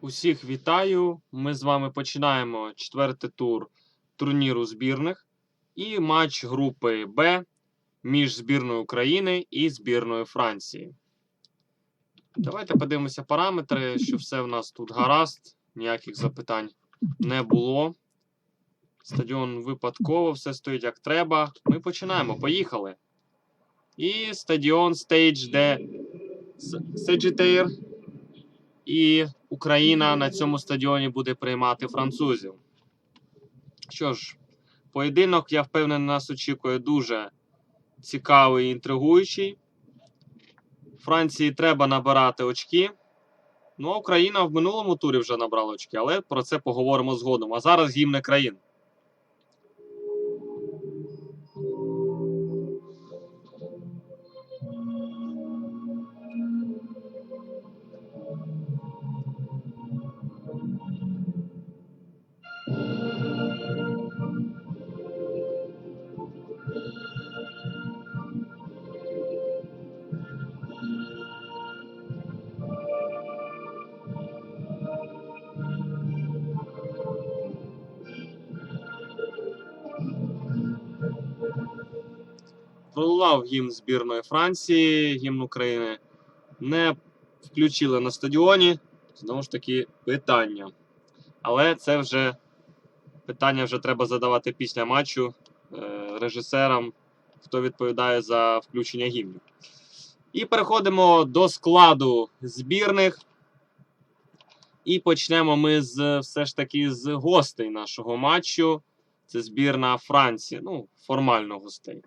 Усіх вітаю. Ми з вами починаємо четвертий тур турніру збірних і матч групи Б між збірною України і збірною Франції. Давайте подивимося параметри, що все в нас тут гаразд, ніяких запитань не було. Стадіон випадково, все стоїть як треба. Ми починаємо. Поїхали. І стадіон Stage де Sagittaire і Україна на цьому стадіоні буде приймати французів. Що ж, поєдинок, я впевнений, нас очікує дуже цікавий і інтригуючий. Франції треба набирати очки. Ну, а Україна в минулому турі вже набрала очки, але про це поговоримо згодом. А зараз гімни країн. Пролунав гімн збірної Франції, гімн України не включили на стадіоні. Знову ж таки, питання. Але це вже питання вже треба задавати після матчу е, режисерам, хто відповідає за включення гімнів. І переходимо до складу збірних. І почнемо ми з все ж таки з гостей нашого матчу. Це збірна Франції. Ну, формально гостей.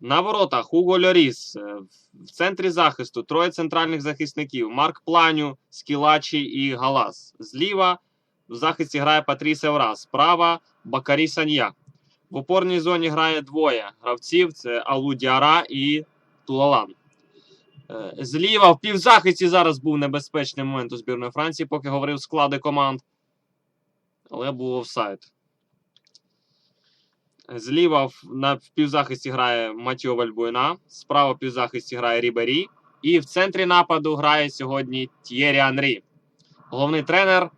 На воротах Хуго Льоріс. Е, В центрі захисту троє центральних захисників: Марк Планю, Скілачі і Галас. Зліва в захисті грає Патріс Евра. Справа Бакарі Санья. В опорній зоні грає двоє гравців: це Алу Діара і Тулалан. Е, Зліва в півзахисті зараз був небезпечний момент у збірної Франції, поки говорив склади команд. Але був офсайд. Зліва на півзахисті грає Матіо Вальбуйна, справа в півзахисті грає Рібері. І в центрі нападу грає сьогодні Т'єрі Анрі. Головний тренер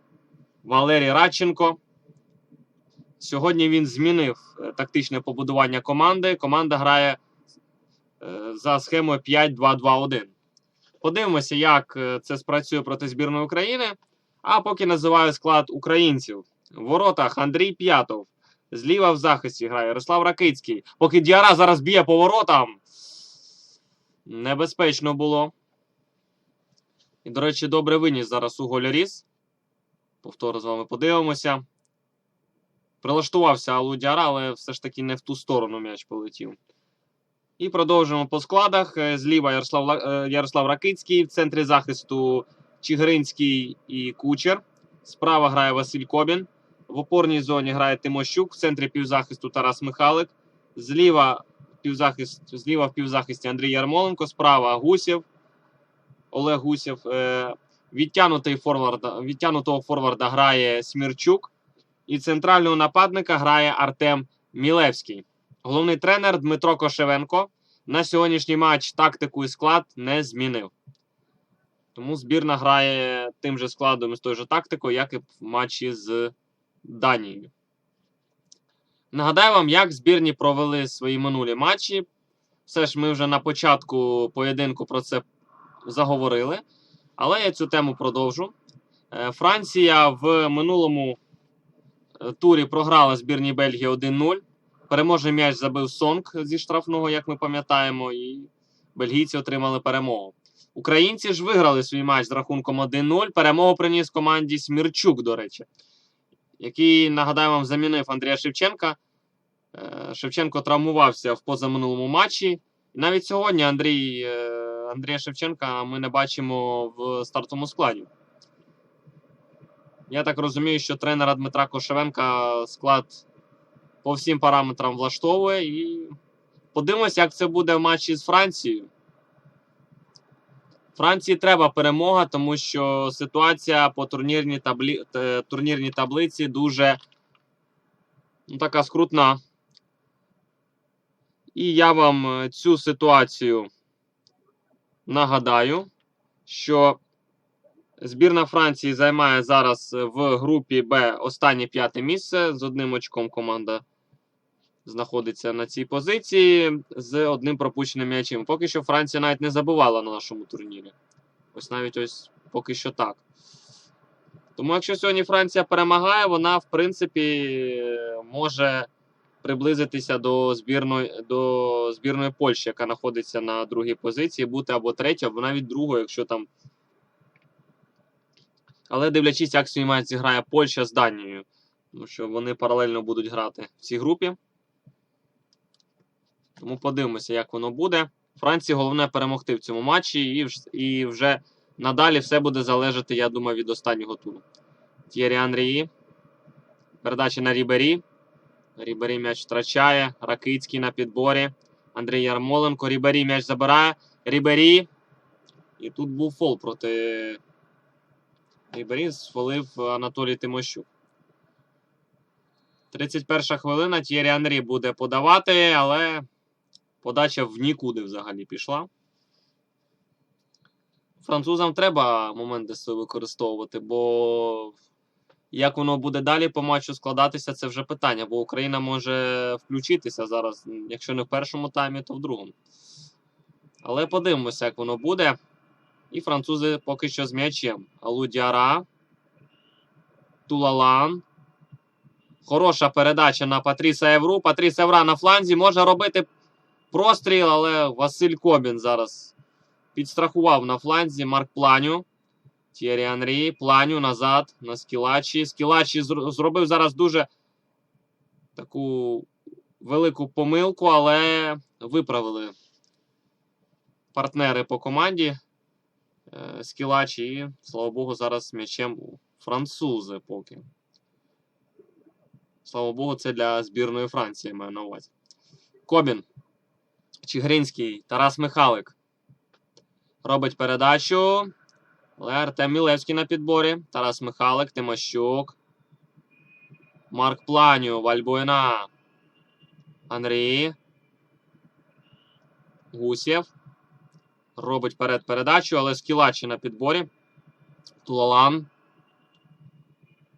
Валерій Радченко. Сьогодні він змінив е, тактичне побудування команди. Команда грає е, за схемою 5-2-2-1. Подивимося, як е, це спрацює проти збірної України. А поки називаю склад українців. В воротах Андрій П'ятов. Зліва в захисті грає Ярослав Ракицький. Поки Діара зараз б'є по воротам. Небезпечно було. І, до речі, добре виніс зараз у Голяріс. Повторно з вами подивимося. Прилаштувався Алу Діара, але все ж таки не в ту сторону м'яч полетів. І продовжуємо по складах. Е, Зліва Ярослав, е, Ярослав Ракицький, в центрі захисту Чигиринський і Кучер. Справа грає Василь Кобін. В опорній зоні грає Тимощук, в центрі півзахисту Тарас Михалик. Зліва, півзахист, зліва в півзахисті Андрій Ярмоленко, справа Гусєв, Олег Гусєв. Е, відтягнутий форварда, відтягнутого форварда грає Смірчук. І центрального нападника грає Артем Мілевський. Головний тренер Дмитро Кошевенко на сьогоднішній матч тактику і склад не змінив. Тому збірна грає тим же складом і з тою же тактикою, як і в матчі з Данією. Нагадаю вам, як збірні провели свої минулі матчі. Все ж ми вже на початку поєдинку про це заговорили. Але я цю тему продовжу. Е, Франція в минулому е, турі програла збірній Бельгії 1-0. Переможний м'яч забив Сонг зі штрафного, як ми пам'ятаємо, і бельгійці отримали перемогу. Українці ж виграли свій матч з рахунком 1-0. Перемогу приніс команді Смірчук, до речі, який, нагадаю вам, замінив Андрія Шевченка. Е, Шевченко травмувався в позаминулому матчі. І навіть сьогодні Андрій, е, Андрія Шевченка ми не бачимо в стартовому складі. Я так розумію, що тренера Дмитра Кошевенка склад по всім параметрам влаштовує. І подивимося, як це буде в матчі з Францією. Франції треба перемога, тому що ситуація по турнірній, таблі... е, турнірній таблиці дуже ну, така скрутна. І я вам е, цю ситуацію нагадаю, що Збірна Франції займає зараз в групі Б останнє п'яте місце. З одним очком команда знаходиться на цій позиції з одним пропущеним м'ячем. Поки що Франція навіть не забувала на нашому турнірі. Ось навіть ось поки що так. Тому якщо сьогодні Франція перемагає, вона, в принципі, може приблизитися до збірної, до збірної Польщі, яка знаходиться на другій позиції, бути або третя, або навіть другою, якщо там. Але дивлячись, як матч зіграє Польща з Данією. Тому що вони паралельно будуть грати в цій групі. Тому подивимося, як воно буде. Франції головне перемогти в цьому матчі, і, і вже надалі все буде залежати, я думаю, від останнього туру. Т'єрі Анрії. Передача на Рібері. Рібері м'яч втрачає. Ракицький на підборі. Андрій Ярмоленко. Рібері м'яч забирає. Рібері. І тут був фол проти Рібері. Сфолив Анатолій Тимощук. 31 хвилина. Т'єрі Анрі буде подавати, але подача в нікуди взагалі пішла. Французам треба моменти свої використовувати, бо як воно буде далі по матчу складатися, це вже питання, бо Україна може включитися зараз, якщо не в першому таймі, то в другому. Але подивимося, як воно буде. І французи поки що з м'ячем. Алу Діара. Тулалан. Хороша передача на Патріса Евру. Патріс Евра на фланзі може робити простріл, але Василь Кобін зараз підстрахував на фланзі Марк Планю. Тєрі Анрі. Планю назад на Скілачі. Скілачі зробив зараз дуже таку велику помилку, але виправили партнери по команді. Е, Скілачі. І, слава Богу, зараз м'ячем французи поки. Слава Богу, це для збірної Франції маю на увазі. Кобін. Чигринський. Тарас Михалик. Робить передачу. Але Артем Мілевський на підборі. Тарас Михалик, Тимощук. Марк Планю, Вальбуена. Андрій. Гусєв. Робить перед передачу, але Скілачі на підборі. Тулалан.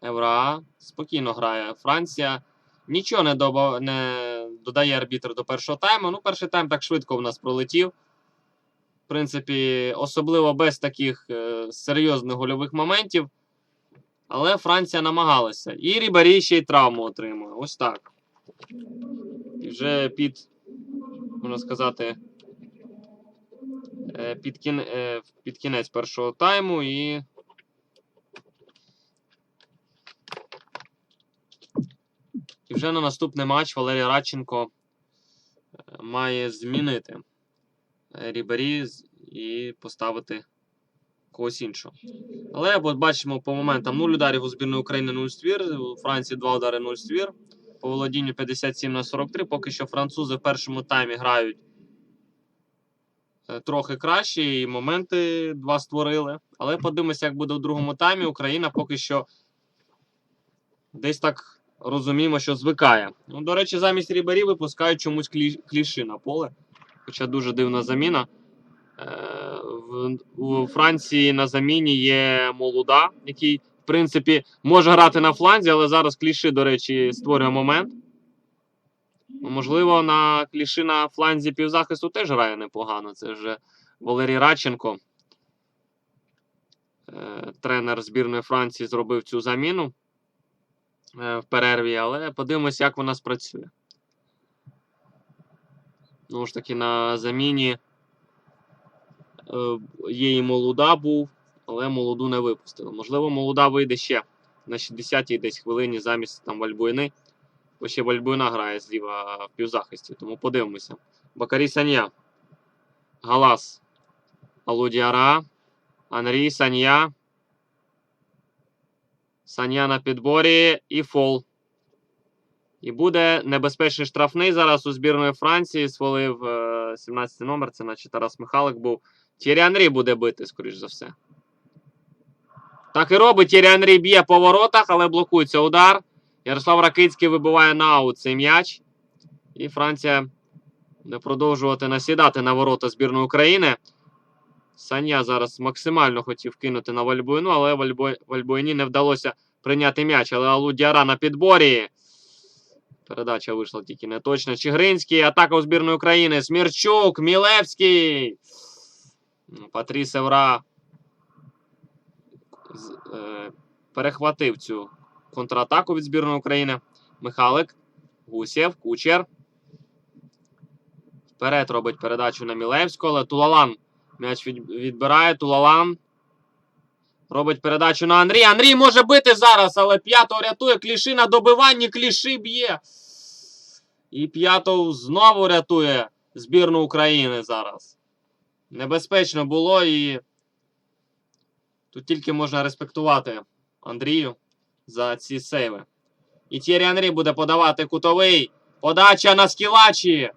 Евра. Спокійно грає Франція. Нічого не, доба... не додає арбітр до першого тайму. Ну, перший тайм так швидко в нас пролетів. В принципі, особливо без таких е, серйозних гольових моментів. Але Франція намагалася. І Рібарі ще й травму отримує. Ось так. І вже під, можна сказати, е, під, кін... е, під кінець першого тайму і. Вже на наступний матч Валерій Радченко е, має змінити Рібері і поставити когось іншого. Але от бачимо по моментам 0 ударів у збірної України 0 ствір, у Франції 2 удари 0 ствір. По володінню 57 на 43. Поки що французи в першому таймі грають е, трохи краще, і моменти два створили. Але подивимося, як буде у другому таймі. Україна поки що десь так розуміємо, що звикає. Ну, до речі, замість Рібері випускають чомусь клі... кліші на поле. Хоча дуже дивна заміна. Е, у Франції на заміні є Молуда, який, в принципі, може грати на фланзі, але зараз кліші, до речі, створює момент. Ну, Можливо, на кліші на фланзі півзахисту теж грає непогано. Це вже Валерій Радченко. Е, Тренер збірної Франції зробив цю заміну в перерві, але подивимося, як вона спрацює. Знову ж таки, на заміні е, є і молода був, але молоду не випустили. Можливо, молода вийде ще на 60-й десь хвилині замість там Вальбуйни. Бо ще Вальбуйна грає зліва в півзахисті, тому подивимося. Бакарі Саня. Галас. Алудіара. Анрі Саня. Саня на підборі і фол. І буде небезпечний штрафний зараз у збірної Франції. Свалив е, 17 номер, це наче Тарас Михалик був. Тірі Анрі буде бити, скоріш за все. Так і робить. Тірі Анрі б'є по воротах, але блокується удар. Ярослав Ракицький вибиває на аут цей м'яч. І Франція буде продовжувати насідати на ворота збірної України. Саня зараз максимально хотів кинути на Вальбуїну, але Вальбо... Вальбуїні не вдалося прийняти м'яч. Але Алу Діара на підборі. Передача вийшла тільки не точно. Чигринський. Атака у збірної України. Смірчук, Мілевський. Ну, Патріс Евра е, перехватив цю контратаку від збірної України. Михалик. Гусєв, Кучер. Вперед робить передачу на Мілевського, але Тулалан м'яч від, відбирає. Тулалан. Робить передачу на Андрія. Андрій може бити зараз, але п'ятого рятує. Кліши на добиванні. Кліши б'є. І п'ятого знову рятує збірну України зараз. Небезпечно було і тут тільки можна респектувати Андрію за ці сейви. І Тєрі Андрій буде подавати кутовий. Подача на скілачі.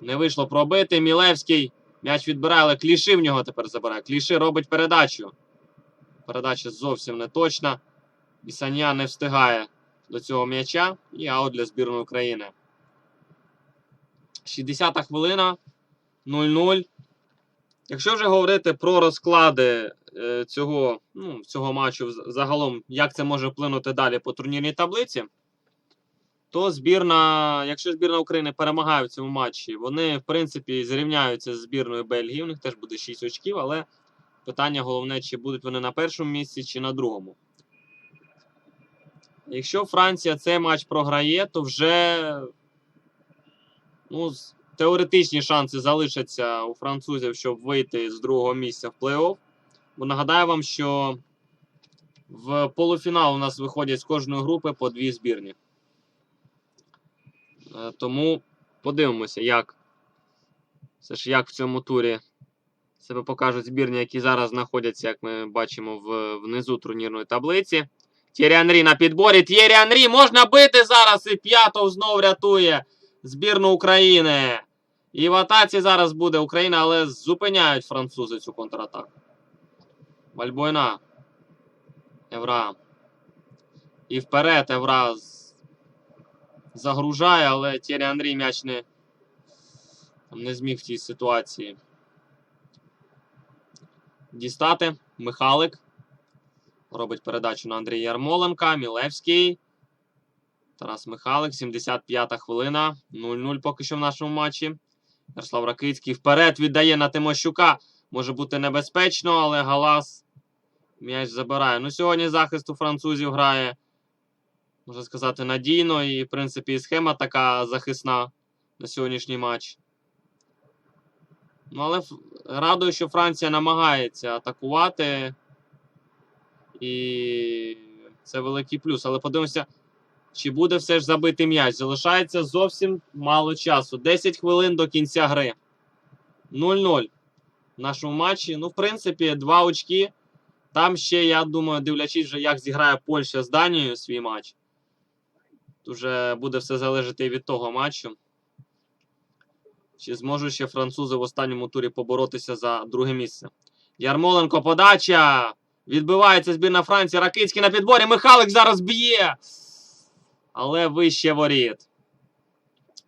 Не вийшло пробити. Мілевський м'яч відбирає, але кліши в нього тепер забирає. Кліши робить передачу. Передача зовсім не точна. І Саня не встигає до цього м'яча. І аут для збірної України. 60-та хвилина. 0-0. Якщо вже говорити про розклади е, цього, ну, цього матчу загалом, як це може вплинути далі по турнірній таблиці, то збірна, якщо збірна України перемагає в цьому матчі, вони, в принципі, зрівняються з збірною Бельгії. У них теж буде 6 очків, але питання головне, чи будуть вони на першому місці, чи на другому. Якщо Франція цей матч програє, то вже ну, теоретичні шанси залишаться у французів, щоб вийти з другого місця в плей-офф. Бо нагадаю вам, що в полуфінал у нас виходять з кожної групи по дві збірні. Е, Тому подивимося, як все ж як в цьому турі себе покажуть збірні, які зараз знаходяться, як ми бачимо, в, внизу турнірної таблиці. Тєрі Анрі на підборі. Тєрі Анрі можна бити зараз. І п'ятов знов рятує збірну України. І в атаці зараз буде Україна, але зупиняють французи цю контратаку. Вальбойна. Евра. І вперед Евра з- загружає, але Тєрі Андрій м'яч не, не зміг в цій ситуації. Дістати. Михалик. Робить передачу на Андрія Ярмоленка. Мілевський. Тарас Михалик. 75-та хвилина. 0-0 поки що в нашому матчі. Ярослав Ракицький вперед віддає на Тимощука. Може бути небезпечно, але Галас м'яч забирає. Ну, сьогодні захист у французів грає, можна сказати, надійно. І, в принципі, схема така захисна на сьогоднішній матч. Ну, але радує, що Франція намагається атакувати. І це великий плюс. Але подивимося, чи буде все ж забитий м'яч. Залишається зовсім мало часу. 10 хвилин до кінця гри. 0-0 в нашому матчі. Ну, в принципі, два очки. Там ще, я думаю, дивлячись, вже, як зіграє Польща з Данією свій матч. Тут буде все залежати від того матчу. Чи зможуть ще французи в останньому турі поборотися за друге місце? Ярмоленко подача. Відбивається збірна Франції. Ракицький на підборі. Михалик зараз б'є. Але вище воріт.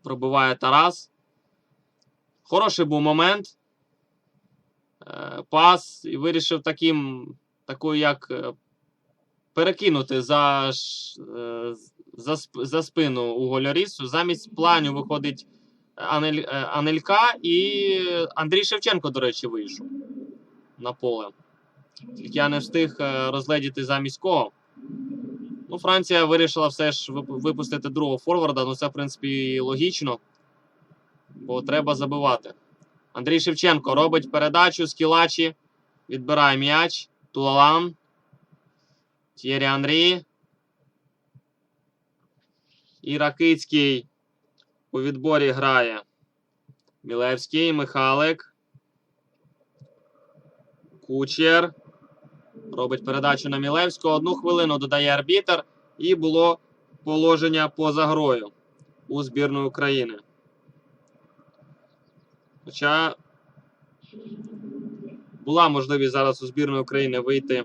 Пробиває Тарас. Хороший був момент. Е, Пас і вирішив таким, такою, як е, перекинути за, е, за, за спину у Гольорісу. Замість планю виходить Анель, е, Анелька і Андрій Шевченко, до речі, вийшов на поле. Тільки я не встиг е, розгледіти замість кого. Ну, Франція вирішила все ж випустити другого форварда. Ну, це, в принципі, логічно. Бо треба забивати. Андрій Шевченко робить передачу з Кілачі. Відбирає м'яч. Тулалан. Тєрі Андрій. І Ракицький у відборі грає. Мілевський, Михалик. Кучер. Робить передачу на Мілевського. Одну хвилину додає арбітер. І було положення поза грою у збірної України. Хоча була можливість зараз у збірної України вийти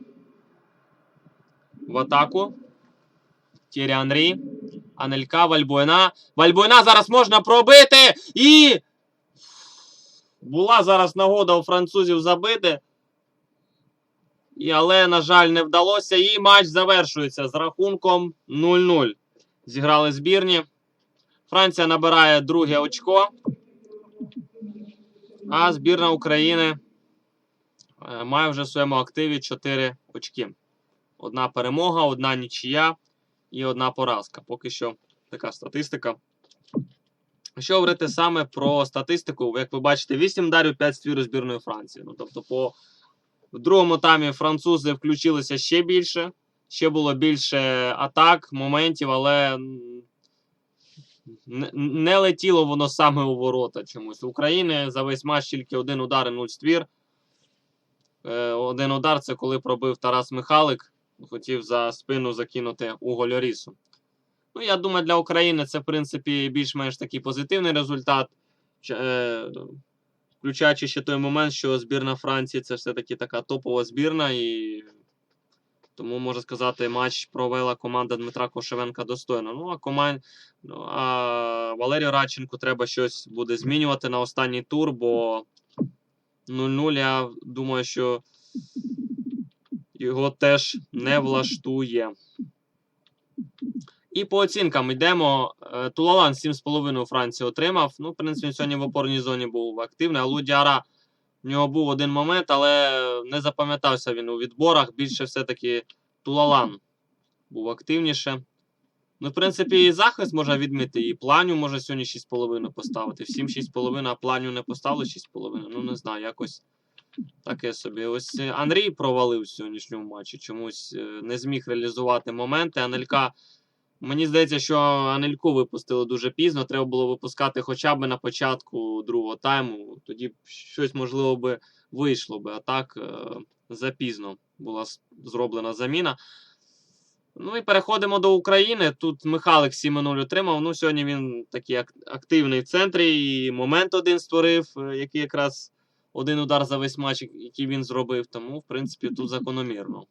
в атаку. Тірі Анрі. Анелька, Вальбуена. Вальбуена зараз можна пробити. І Була зараз нагода у французів забити. І, але, на жаль, не вдалося. І матч завершується з рахунком 0-0. Зіграли збірні. Франція набирає друге очко. А збірна України е, має вже в своєму активі 4 очки. Одна перемога, одна нічия і одна поразка. Поки що така статистика. Що говорити саме про статистику, як ви бачите, 8 ударів, 5 ствір у збірної Франції. Ну, тобто, по в другому таймі французи включилися ще більше, ще було більше атак, моментів, але не, не летіло воно саме у ворота чомусь. України за весь матч тільки один удар і нуль ствір. Е, один удар це коли пробив Тарас Михалик, хотів за спину закинути у Гольорісу. Ну, я думаю, для України це, в принципі, більш-менш такий позитивний результат. Е, Включаючи ще той момент, що збірна Франції це все-таки така топова збірна, і тому можна сказати, матч провела команда Дмитра Кошевенка достойно. Ну, а команд... ну, а Валерію Радченку треба щось буде змінювати на останній тур, бо 0-0, я думаю, що його теж не влаштує. І по оцінкам йдемо. Е, Тулалан 7,5 у Франції отримав. Ну, в принципі, сьогодні в опорній зоні був активний. А Лудіара в нього був один момент, але не запам'ятався він у відборах. Більше все-таки Тулалан був активніше. Ну, в принципі, і захист можна відмити, і планю може сьогодні 6,5 поставити. Всім 6,5, а планю не поставили 6,5. Ну, не знаю, якось таке собі. Ось е, Андрій провалив сьогоднішньому матчі. Чомусь е, не зміг реалізувати моменти. Анелька. Мені здається, що Анельку випустили дуже пізно. Треба було випускати хоча б на початку другого тайму. Тоді б щось можливо би вийшло би. А так е, запізно була зроблена заміна. Ну і переходимо до України. Тут Михайлик 7-0 отримав. Ну, сьогодні він такий активний в центрі. І момент один створив, який якраз один удар за весь матч, який він зробив. Тому, в принципі, тут закономірно.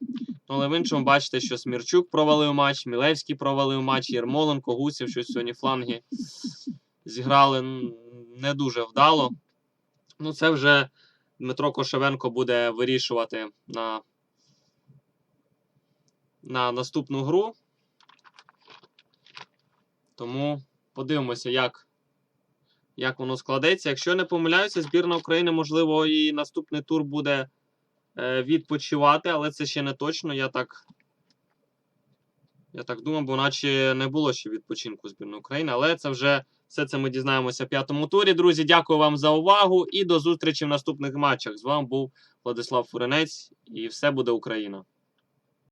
Але в іншому бачите, що Смірчук провалив матч, Мілевський провалив матч, Єрмоленко, Гусів, щось сьогодні фланги зіграли не дуже вдало. Ну, це вже Дмитро Кошевенко буде вирішувати на, на наступну гру. Тому подивимося, як, як воно складеться. Якщо не помиляюся, збірна України, можливо, і наступний тур буде е, відпочивати, але це ще не точно. Я так, я так думаю, бо наче не було ще відпочинку збірної України. Але це вже все це ми дізнаємося в п'ятому турі. Друзі, дякую вам за увагу і до зустрічі в наступних матчах. З вами був Владислав Фуренець, і все буде Україна.